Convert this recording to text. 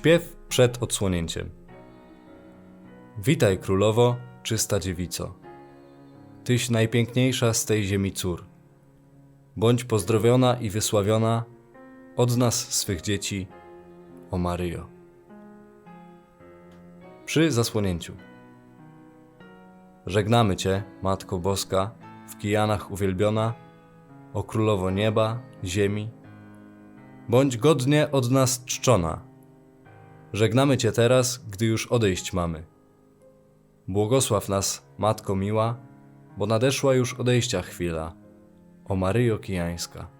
Śpiew przed odsłonięciem. Witaj królowo, czysta dziewico. Tyś najpiękniejsza z tej ziemi cór. Bądź pozdrowiona i wysławiona od nas swych dzieci, o Maryjo. Przy zasłonięciu. Żegnamy Cię, Matko Boska, w kijanach uwielbiona, o królowo nieba, ziemi. Bądź godnie od nas czczona. Żegnamy Cię teraz, gdy już odejść mamy. Błogosław nas, Matko miła, bo nadeszła już odejścia chwila. O Maryjo Kijańska.